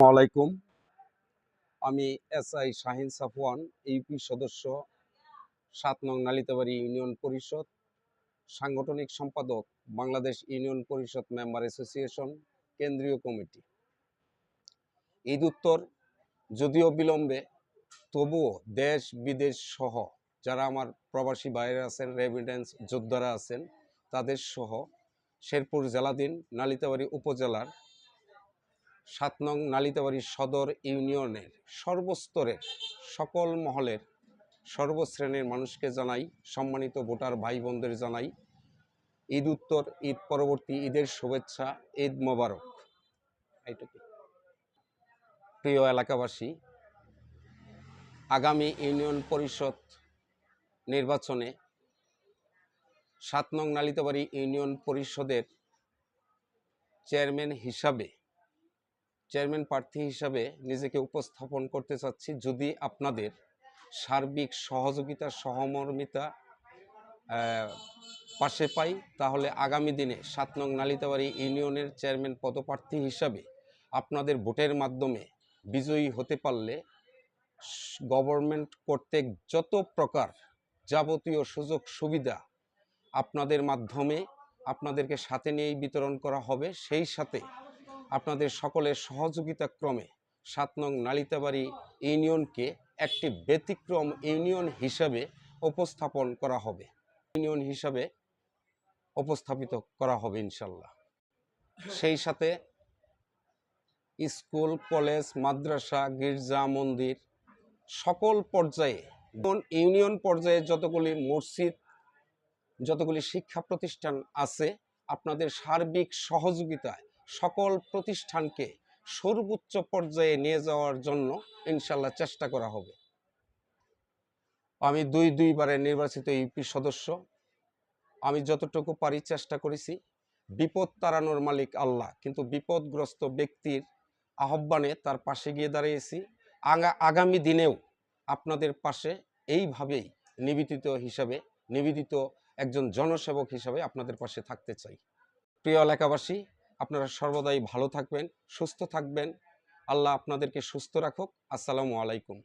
আলাইকুম আমি S I Shahin Safwan, UP সদস্য, সাত নং নালিতাবাড়ি ইউনিয়ন পরিষদ, সাংগঠনিক সম্পাদক, Bangladesh union Parishad member association, কেন্দ্রীয় কমিটি। ঈদ উত্তর, যদিও বিলম্বে, তবুও দেশ বিদেশ সহ যারা আমার প্রবাসী বাইরে আছেন, রেমিডেন্স যোদ্ধারা আছেন, তাদের সহ শেরপুর জেলাধীন নালিতাবাড়ি উপজেলার সাত নং নালিতাবাড়ি সদর ইউনিয়নের সর্বস্তরের সকল মহলের সর্বশ্রেণীর মানুষকে জানাই, সম্মানিত ভোটার ভাই বোনদের জানাই, ঈদ উত্তর, ঈদ পরবর্তী, ঈদের শুভেচ্ছা, ঈদ মোবারক। এইটুকু প্রিয় এলাকাবাসী, আগামী ইউনিয়ন পরিষদ নির্বাচনে সাত নং নালিতাবাড়ি ইউনিয়ন পরিষদের চেয়ারম্যান হিসাবে চেয়ারম্যান প্রার্থী হিসাবে নিজেকে উপস্থাপন করতে চাচ্ছি যদি আপনাদের সার্বিক সহযোগিতা, সহমর্মিতা পাশে পাই, তাহলে আগামী দিনে সাত নং নালিতাবাড়ি ইউনিয়নের চেয়ারম্যান পদপ্রার্থী হিসাবে আপনাদের ভোটের মাধ্যমে বিজয়ী হতে পারলে গভর্নমেন্ট কর্তৃক যত প্রকার যাবতীয় সুযোগ সুবিধা আপনাদের মাধ্যমে আপনাদেরকে সাথে নিয়েই বিতরণ করা হবে, সেই সাথে আপনাদের সকলের সহযোগিতা ক্রমে সাত নং নালিতাবাড়ি ইউনিয়নকে একটি ব্যতিক্রম ইউনিয়ন হিসাবে উপস্থাপন করা হবে। ইউনিয়ন হিসাবে উপস্থাপিত করা হবে ইনশাল্লাহ। সেই সাথে স্কুল, কলেজ, মাদ্রাসা, গির্জা, মন্দির সকল পর্যায়ে ইউনিয়ন পর্যায়ে যতগুলি মসজিদ, যতগুলি শিক্ষা প্রতিষ্ঠান আছে, আপনাদের সার্বিক সহযোগিতায় সকল প্রতিষ্ঠানকে সর্বোচ্চ পর্যায়ে নিয়ে যাওয়ার জন্য ইনশাল্লাহ চেষ্টা করা হবে। আমি দুই দুইবারের নির্বাচিত ইউপি সদস্য। আমি যতটুকু পারি চেষ্টা করেছি। বিপদ তাড়ানোর মালিক আল্লাহ, কিন্তু বিপদগ্রস্ত ব্যক্তির আহ্বানে তার পাশে গিয়ে দাঁড়িয়েছি। আগা, আগামী দিনেও আপনাদের পাশে এইভাবেই নিবেদিত হিসাবে, নিবেদিত একজন জনসেবক হিসাবে আপনাদের পাশে থাকতে চাই। প্রিয় এলাকাবাসী আপনারা সর্বদাই ভালো থাকবেন সুস্থ থাকবেন। আল্লাহ আপনাদেরকে সুস্থ রাখুক। আসসালামু আলাইকুম।